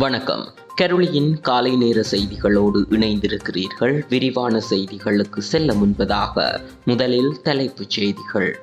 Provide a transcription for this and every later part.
வணக்கம். கருளியின் காலை நேர செய்திகளோடு இணைந்திருக்கிறீர்கள். விரிவான செய்திகளுக்கு செல்ல முன்பதாக முதலில் தலைப்புச் செய்திகள்.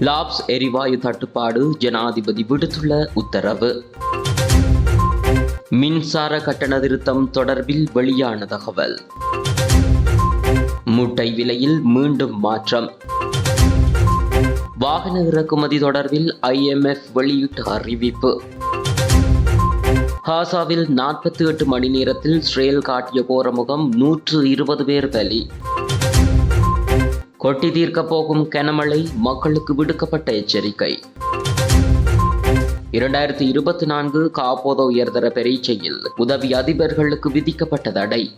லாப்ஸ் எரிவாயு தட்டுப்பாடு ஜனாதிபதி விடுத்துள்ள உத்தரவு. மின்சார கட்டண திருத்தம் தொடர்பில் வெளியான தகவல். முட்டை விலையில் மீண்டும் மாற்றம். வாகன இறக்குமதி தொடர்பில் ஐஎம்எஃப் வெளியிட்ட அறிவிப்பு. ஹாசாவில் நாற்பத்தி எட்டு மணி நேரத்தில் ஸ்ரேல் காட்டிய கோரமுகம் நூற்று இருபது பேர் பலி. கொட்டி தீர்க்கப் போகும் கனமழை மக்களுக்கு விடுக்கப்பட்ட எச்சரிக்கை. இரண்டாயிரத்தி இருபத்தி நான்கு காப்போத உயர்தர பரீட்சையில் உதவி அதிபர்களுக்கு விதிக்கப்பட்ட தடை.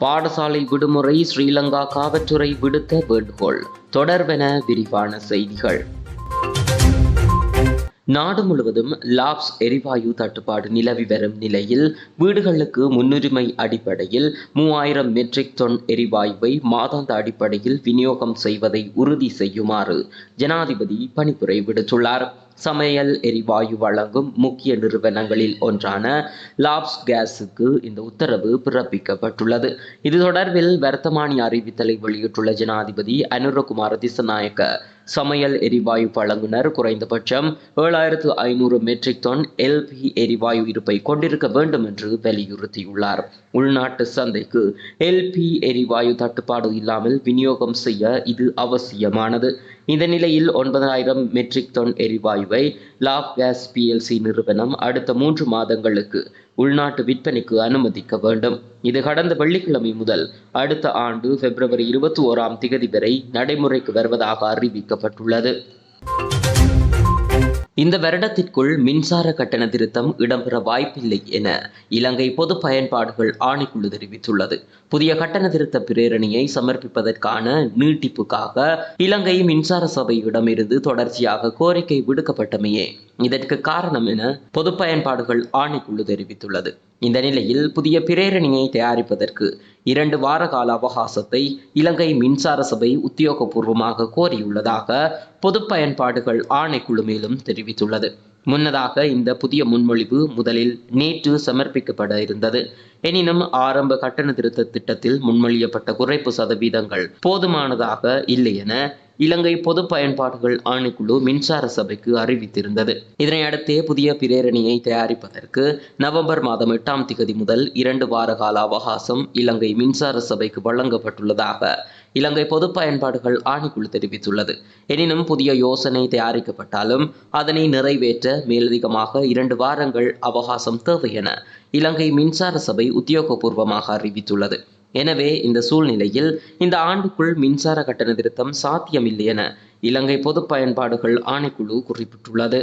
பாடசாலை விடுமுறை ஸ்ரீலங்கா காவல்துறை விடுத்த வேண்டுகோள் தொடர்பென விரிவான செய்திகள். நாடு முழுவதும் லாப்ஸ் எரிவாயு தட்டுப்பாடு நிலவி வரும் நிலையில் வீடுகளுக்கு முன்னுரிமை அடிப்படையில் மூவாயிரம் மெட்ரிக் டன் எரிவாயுவை மாதாந்த அடிப்படையில் விநியோகம் செய்வதை உறுதி செய்யுமாறு ஜனாதிபதி பணிப்புரை விடுத்துள்ளார். சமையல் எரிவாயு வழங்கும் முக்கிய நிறுவனங்களில் ஒன்றான லாப்ஸ் கேஸுக்கு இந்த உத்தரவு பிறப்பிக்கப்பட்டுள்ளது. இது தொடர்பில் வர்த்தமானி அறிவித்தலை வெளியிட்டுள்ள ஜனாதிபதி அனுரகுமார திசநாயக்க சமையல் எரிவாயு வழங்குனர். குறைந்தபட்சம் ஏழாயிரத்து ஐநூறு மெட்ரிக் டன் எல்பி எரிவாயு இருப்பை கொண்டிருக்க வேண்டும் என்று வலியுறுத்தியுள்ளார். உள்நாட்டு சந்தைக்கு எல்பி எரிவாயு தட்டுப்பாடு இல்லாமல் விநியோகம் செய்ய இது அவசியமானது. இந்த நிலையில் ஒன்பதாயிரம் மெட்ரிக் டன் எரிவாயுவை லாப் கேஸ் பிஎல்சி நிறுவனம் அடுத்த மூன்று மாதங்களுக்கு உள்நாட்டு விற்பனைக்கு அனுமதிக்க வேண்டும். இது கடந்த வெள்ளிக்கிழமை முதல் அடுத்த ஆண்டு பிப்ரவரி இருபத்தி ஓராம் திகதி வரை நடைமுறைக்கு வருவதாக அறிவிக்கப்பட்டுள்ளது. இந்த வருடத்திற்குள் மின்சார கட்டண திருத்தம் இடம்பெற வாய்ப்பில்லை என இலங்கை பொது பயன்பாடுகள் ஆணைக்குழு தெரிவித்துள்ளது. புதிய கட்டண திருத்த பிரேரணையை சமர்ப்பிப்பதற்கான நீட்டிப்புக்காக இலங்கை மின்சார சபையிடமிருந்து தொடர்ச்சியாக கோரிக்கை விடுக்கப்பட்டமையே. இதற்கு காரணம் என பொது பயன்பாடுகள் ஆணைக்குழு தெரிவித்துள்ளது. இந்த நிலையில் புதிய பிரேரணியை தயாரிப்பதற்கு இரண்டு வார கால அவகாசத்தை இலங்கை மின்சார சபை உத்தியோகபூர்வமாக கோரியுள்ளதாக பொது பயன்பாடுகள் ஆணைக்குழு மேலும் தெரிவித்துள்ளது. முன்னதாக இந்த புதிய முன்மொழிவு முதலில் நேற்று சமர்ப்பிக்கப்பட இருந்தது. எனினும் ஆரம்ப கட்டண திருத்த திட்டத்தில் முன்மொழியப்பட்ட குறைப்பு சதவீதங்கள் போதுமானதாக இல்லை என இலங்கை பொது பயன்பாடுகள் ஆணைக்குழு மின்சார சபைக்கு அறிவித்திருந்தது. இதனை அடுத்தே புதிய பிரேரணியை தயாரிப்பதற்கு நவம்பர் மாதம் எட்டாம் திகதி முதல் இரண்டு வார கால அவகாசம் இலங்கை மின்சார சபைக்கு வழங்கப்பட்டுள்ளதாக இலங்கை பொது பயன்பாடுகள் ஆணைக்குழு தெரிவித்துள்ளது. எனினும் புதிய யோசனை தயாரிக்கப்பட்டாலும் அதனை நிறைவேற்ற மேலதிகமாக இரண்டு வாரங்கள் அவகாசம் தேவை என இலங்கை மின்சார சபை உத்தியோகபூர்வமாக அறிவித்துள்ளது. எனவே இந்த சூழ்நிலையில் இந்த ஆண்டுக்குள் மின்சார கட்டண திருத்தம் சாத்தியமில்லை என இலங்கை பொது பயன்பாடுகள் ஆணைக்குழு குறிப்பிட்டுள்ளது.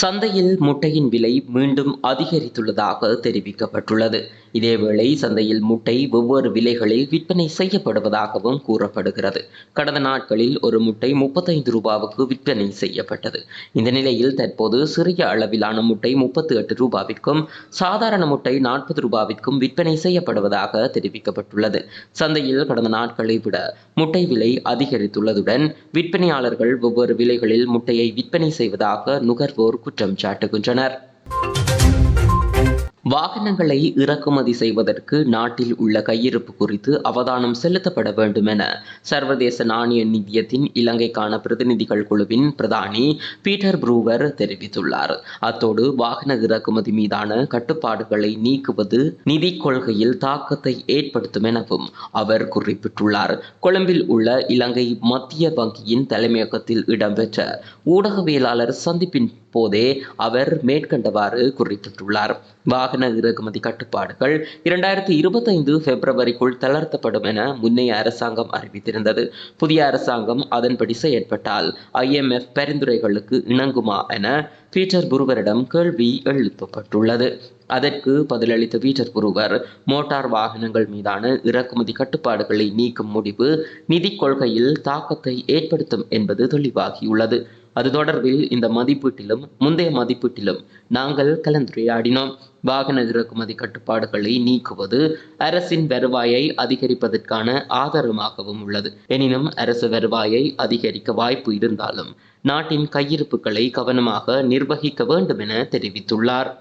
சந்தையில் முட்டையின் விலை மீண்டும் அதிகரித்துள்ளதாக தெரிவிக்கப்பட்டுள்ளது. இதேவேளை சந்தையில் முட்டை வெவ்வேறு விலைகளில் விற்பனை செய்யப்படுவதாகவும் கூறப்படுகிறது. கடந்த நாட்களில் ஒரு முட்டை முப்பத்தைந்து ரூபாவுக்கு விற்பனை செய்யப்பட்டது. இந்த நிலையில் தற்போது சிறிய அளவிலான முட்டை முப்பத்தி எட்டு ரூபாவிற்கும் சாதாரண முட்டை நாற்பது ரூபாவிற்கும் விற்பனை செய்யப்படுவதாக தெரிவிக்கப்பட்டுள்ளது. சந்தையில் கடந்த நாட்களை விட முட்டை விலை அதிகரித்துள்ளதுடன் விற்பனையாளர்கள் வெவ்வேறு விலைகளில் முட்டையை விற்பனை செய்வதாக நுகர்வோர் குற்றம் சாட்டுகின்றனர். வாகனங்களை இறக்குமதி செய்வதற்கு நாட்டில் உள்ள கையிருப்பு குறித்து அவதானம் செலுத்தப்பட வேண்டும் என சர்வதேச நாணய நிதியத்தின் இலங்கைக்கான பிரதிநிதிகள் குழுவின் பிரதானி பீட்டர் ப்ரூவர் தெரிவித்துள்ளார். அத்தோடு வாகன இறக்குமதி மீதான கட்டுப்பாடுகளை நீக்குவது நிதி கொள்கையில் தாக்கத்தை ஏற்படுத்தும் எனவும் அவர் குறிப்பிட்டுள்ளார். கொழும்பில் உள்ள இலங்கை மத்திய வங்கியின் தலைமையகத்தில் இடம்பெற்ற ஊடகவியலாளர் சந்திப்பின் போதே அவர் மேற்கண்டவாறு குறிப்பிட்டுள்ளார். வாகன இறக்குமதி கட்டுப்பாடுகள் இரண்டாயிரத்தி இருபத்தைந்து பிப்ரவரிக்குள் தளர்த்தப்படும் என முன்னைய அரசாங்கம் அறிவித்திருந்தது. புதிய அரசாங்கம் அதன்படி செயற்பட்டால் ஐஎம்எஃப் பரிந்துரைகளுக்கு இணங்குமா என பீட்டர் புருவரிடம் கேள்வி எழுப்பப்பட்டுள்ளது. அதற்கு பதிலளித்த வீரர் ஒருவர் மோட்டார் வாகனங்கள் மீதான இறக்குமதி கட்டுப்பாடுகளை நீக்கும் முடிவு நிதி கொள்கையில் தாக்கத்தை ஏற்படுத்தும் என்பது தெளிவாகியுள்ளது. அது தொடர்பில் இந்த மதிப்பீட்டிலும் முந்தைய மதிப்பீட்டிலும் நாங்கள் கலந்துரையாடினோம். வாகன இறக்குமதி கட்டுப்பாடுகளை நீக்குவது அரசின் வருவாயை அதிகரிப்பதற்கான ஆதாரமாகவும் உள்ளது. எனினும் அரசு வருவாயை அதிகரிக்க வாய்ப்பு இருந்தாலும் நாட்டின் கையிருப்புகளை கவனமாக நிர்வகிக்க வேண்டும் என தெரிவித்துள்ளார்.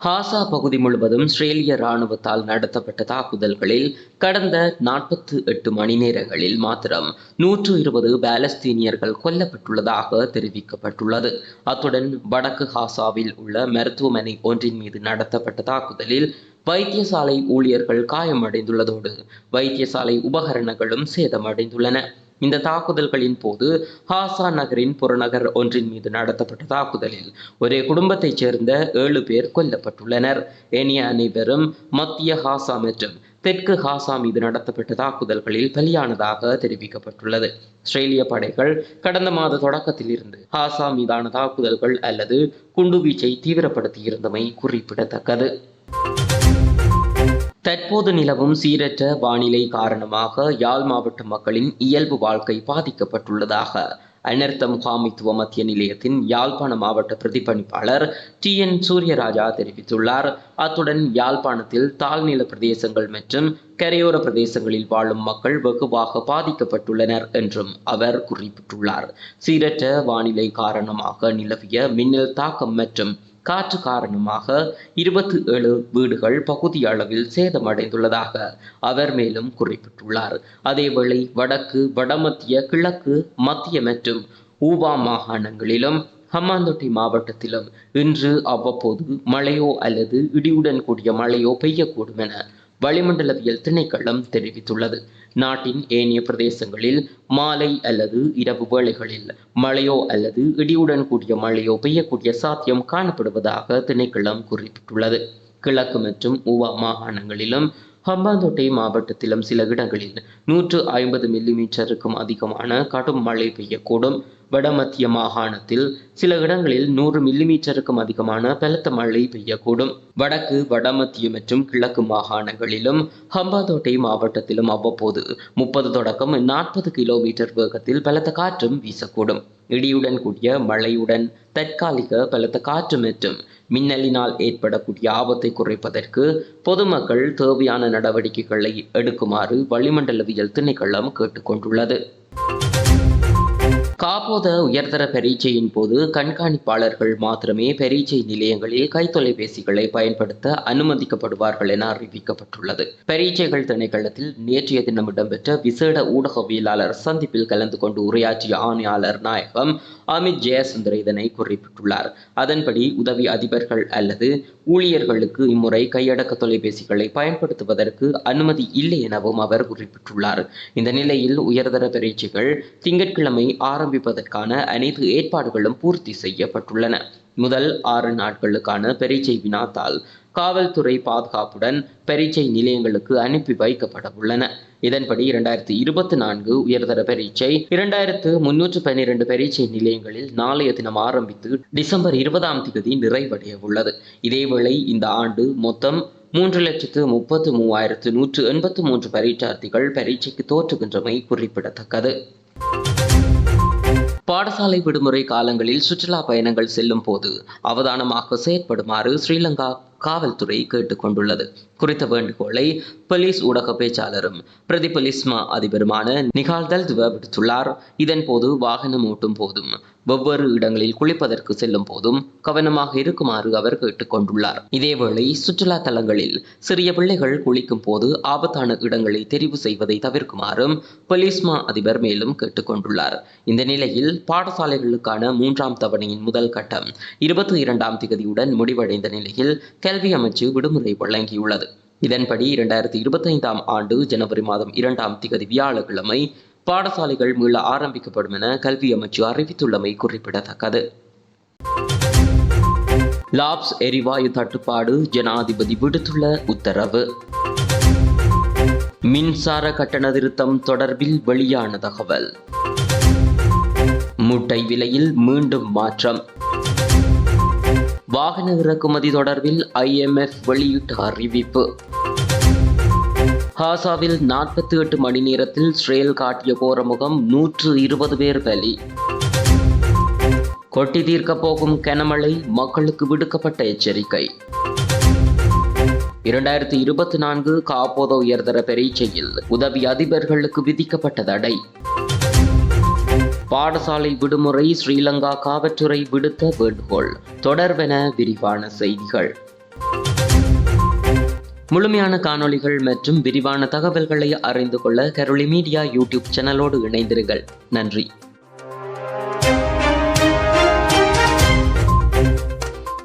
ஹாசா பகுதி முழுவதும் இஸ்ரேலிய ராணுவத்தால் நடத்தப்பட்ட தாக்குதல்களில் கடந்த நாற்பத்து எட்டு மணி நேரங்களில் மாத்திரம் நூற்று இருபது பாலஸ்தீனியர்கள் கொல்லப்பட்டுள்ளதாக தெரிவிக்கப்பட்டுள்ளது. அத்துடன் வடக்கு ஹாசாவில் உள்ள மருத்துவமனை ஒன்றின் மீது நடத்தப்பட்ட தாக்குதலில் வைத்தியசாலை ஊழியர்கள் காயமடைந்துள்ளதோடு வைத்தியசாலை உபகரணங்களும் சேதமடைந்துள்ளன. இந்த தாக்குதல்களின் போது ஹாசா நகரின் புறநகர் ஒன்றின் மீது நடத்தப்பட்ட தாக்குதலில் ஒரே குடும்பத்தைச் சேர்ந்த ஏழு பேர் கொல்லப்பட்டுள்ளனர். ஏனைய அனைவரும் மத்திய ஹாசா மற்றும் தெற்கு ஹாசா மீது நடத்தப்பட்ட தாக்குதல்களில் பலியானதாக தெரிவிக்கப்பட்டுள்ளது. ஆஸ்திரேலிய படைகள் கடந்த மாத தொடக்கத்தில் இருந்து ஹாசா மீதான தாக்குதல்கள் அல்லது குண்டுவீச்சை தீவிரப்படுத்தியிருந்தமை குறிப்பிடத்தக்கது. தற்போது நிலவும் சீரற்ற வானிலை காரணமாக யாழ் மாவட்ட மக்களின் இயல்பு வாழ்க்கை பாதிக்கப்பட்டுள்ளதாக அனர்த்த முகாமைத்துவ மத்திய நிலையத்தின் யாழ்ப்பாண மாவட்ட பிரதிபலிப்பாளர் டி. என். சூரியராஜா தெரிவித்துள்ளார். அத்துடன் யாழ்ப்பாணத்தில் தாழ்நில பிரதேசங்கள் மற்றும் கரையோர பிரதேசங்களில் வாழும் மக்கள் வெகுவாக பாதிக்கப்பட்டுள்ளனர் என்றும் அவர் குறிப்பிட்டுள்ளார். சீரற்ற வானிலை காரணமாக நிலவிய மின்னல் தாக்கம் மற்றும் காற்று காரணமாக இருபத்தி ஏழு வீடுகள் பகுதி அளவில் சேதமடைந்துள்ளதாக அவர் மேலும் குறிப்பிட்டுள்ளார். அதேவேளை வடக்கு வடமத்திய கிழக்கு மத்திய மற்றும் ஊவா மாகாணங்களிலும் ஹம்மாந்தோட்டை மாவட்டத்திலும் இன்று அவ்வப்போது மழையோ அல்லது இடியுடன் கூடிய மழையோ பெய்யக்கூடும் என வளிமண்டலவியல் திணைக்களம் தெரிவித்துள்ளது. நாட்டின் ஏனைய பிரதேசங்களில் மாலை அல்லது இரவு வேளைகளில் மழையோ அல்லது இடியுடன் கூடிய மழையோ பெய்யக்கூடிய சாத்தியம் காணப்படுவதாக திணைக்களம் குறிப்பிட்டுள்ளது. கிழக்கு மற்றும் ஊவா மாகாணங்களிலும் ஹம்பாந்தோட்டை மாவட்டத்திலும் சில இடங்களில் நூற்று ஐம்பது மில்லிமீட்டருக்கும் அதிகமான கடும் மழை பெய்யக்கூடும். வடமத்திய மாகாணத்தில் சில இடங்களில் நூறு மில்லிமீட்டருக்கும் அதிகமான பலத்த மழை பெய்யக்கூடும். வடக்கு வடமத்திய மற்றும் கிழக்கு மாகாணங்களிலும் ஹம்பாந்தோட்டை மாவட்டத்திலும் அவ்வப்போது முப்பது தொடக்கம் நாற்பது கிலோமீட்டர் வேகத்தில் பலத்த காற்றும் வீசக்கூடும். இடியுடன் கூடிய மழையுடன் தற்காலிக பலத்த காற்று மற்றும் மின்னலினால் ஏற்படக்கூடிய ஆபத்தை குறைப்பதற்கு பொதுமக்கள் தேவையான நடவடிக்கைகளை எடுக்குமாறு வளிமண்டலவியல் திணைக்களம் கேட்டுக்கொண்டுள்ளது. காப்போத உயர்தர பரீட்சையின் போது கண்காணிப்பாளர்கள் மாத்திரமே பரீட்சை நிலையங்களில் கைத்தொலைபேசிகளை பயன்படுத்த அனுமதிக்கப்படுவார்கள் என அறிவிக்கப்பட்டுள்ளது. பரீட்சைகள் திணைக்களத்தில் நேற்றைய தினம் இடம்பெற்ற விசேட ஊடகவியலாளர் சந்திப்பில் கலந்து கொண்டு உரையாற்றிய ஆணையாளர் நாயகம் அமித் ஜெயசுந்தர் இதனை குறிப்பிட்டுள்ளார். அதன்படி உதவி அதிபர்கள் அல்லது ஊழியர்களுக்கு இம்முறை கையடக்க தொலைபேசிகளை பயன்படுத்துவதற்கு அனுமதி இல்லை எனவும் அவர் குறிப்பிட்டுள்ளார். இந்த நிலையில் உயர்தர பரீட்சைகள் திங்கட்கிழமை ஆரம்பிப்பதற்கான அனைத்து ஏற்பாடுகளும் பூர்த்தி செய்யப்பட்டுள்ளன. முதல் ஆறு நாட்களுக்கான பரீட்சை வினாத்தால் காவல்துறை பாதுகாப்புடன் பரீட்சை நிலையங்களுக்கு அனுப்பி வைக்கப்பட உள்ளன. இதன்படி இரண்டாயிரத்தி இருபத்தி நான்கு உயர்தர பரீட்சை இரண்டாயிரத்து முன்னூற்று பன்னிரண்டு பரீட்சை நிலையங்களில் நாளைய தினம் ஆரம்பித்து டிசம்பர் இருபதாம் தேதி நிறைவடைய உள்ளது. இதேவேளை இந்த ஆண்டு மொத்தம் மூன்று லட்சத்து முப்பத்து மூவாயிரத்து நூற்று எண்பத்து மூன்று பரீட்சார்த்திகள் பரீட்சைக்கு தோற்றுகின்றமை குறிப்பிடத்தக்கது. பாடசாலை விடுமுறை காலங்களில் சுற்றுலா பயணங்கள் செல்லும் போது அவதானமாக செயற்படுமாறு ஸ்ரீலங்கா காவல்துறை கேட்டுக்கொண்டுள்ளது. குறித்த வேண்டுகோளை போலீஸ் ஊடக பேச்சாளரும் பிரதிபலிஸ்மா அதிபருமான நிகால்தல் விடுத்துள்ளார். இதன்போது வாகனம் ஓட்டும் போதும் வெவ்வேறு இடங்களில் குளிப்பதற்கு செல்லும் போதும் கவனமாக இருக்குமாறு அவர் கேட்டுக்கொண்டுள்ளார். இதேவேளை சுற்றுலா தலங்களில் சிறிய பிள்ளைகள் குளிக்கும் போது ஆபத்தான இடங்களை தெரிவு செய்வதை தவிர்க்குமாறும் பொலிஸ்மா அதிபர் மேலும் கேட்டுக்கொண்டுள்ளார். இந்த நிலையில் பாடசாலைகளுக்கான மூன்றாம் தவணையின் முதல் கட்டம் இருபத்தி இரண்டாம் திகதியுடன் முடிவடைந்த நிலையில் கல்வி அமைச்சு விடுமுறை வழங்கியுள்ளது. இதன்படி இரண்டாயிரத்தி இருபத்தைந்தாம் ஆண்டு ஜனவரி மாதம் இரண்டாம் திகதி வியாழக்கிழமை பாடசாலைகள் மீள ஆரம்பிக்கப்படும் என கல்வி அமைச்சு அறிவித்துள்ளமை குறிப்பிடத்தக்கது. லாப்ஸ் எரிவாயு தட்டுப்பாடு ஜனாதிபதி விடுத்துள்ள உத்தரவு. மின்சார கட்டண திருத்தம் தொடர்பில் வெளியான தகவல். முட்டை விலையில் மீண்டும் மாற்றம். வாகன இறக்குமதி தொடர்பில் ஐஎம்எஃப் வெளியிட்ட அறிவிப்பு. ஹாசாவில் நாற்பத்தி எட்டு மணி நேரத்தில் ஸ்ரேல் காட்டிய கோரமுகம் நூற்று இருபது பேர் பலி. கொட்டி தீர்க்கப் போகும் கனமழை மக்களுக்கு விடுக்கப்பட்ட எச்சரிக்கை. இரண்டாயிரத்தி இருபத்தி நான்கு காப்போத உயர்தர பரீட்சையில் உதவி அதிபர்களுக்கு விதிக்கப்பட்ட தடை. பாடசாலை விடுமுறை ஸ்ரீலங்கா காவல்துறை விடுத்த வேண்டுகோள். தொடர்பென விரிவான செய்திகள். முழுமையான காணொளிகள் மற்றும் விரிவான தகவல்களை அறிந்து கொள்ள கரோலி மீடியா யூடியூப் சேனலோடு இணைந்திருங்கள். நன்றி.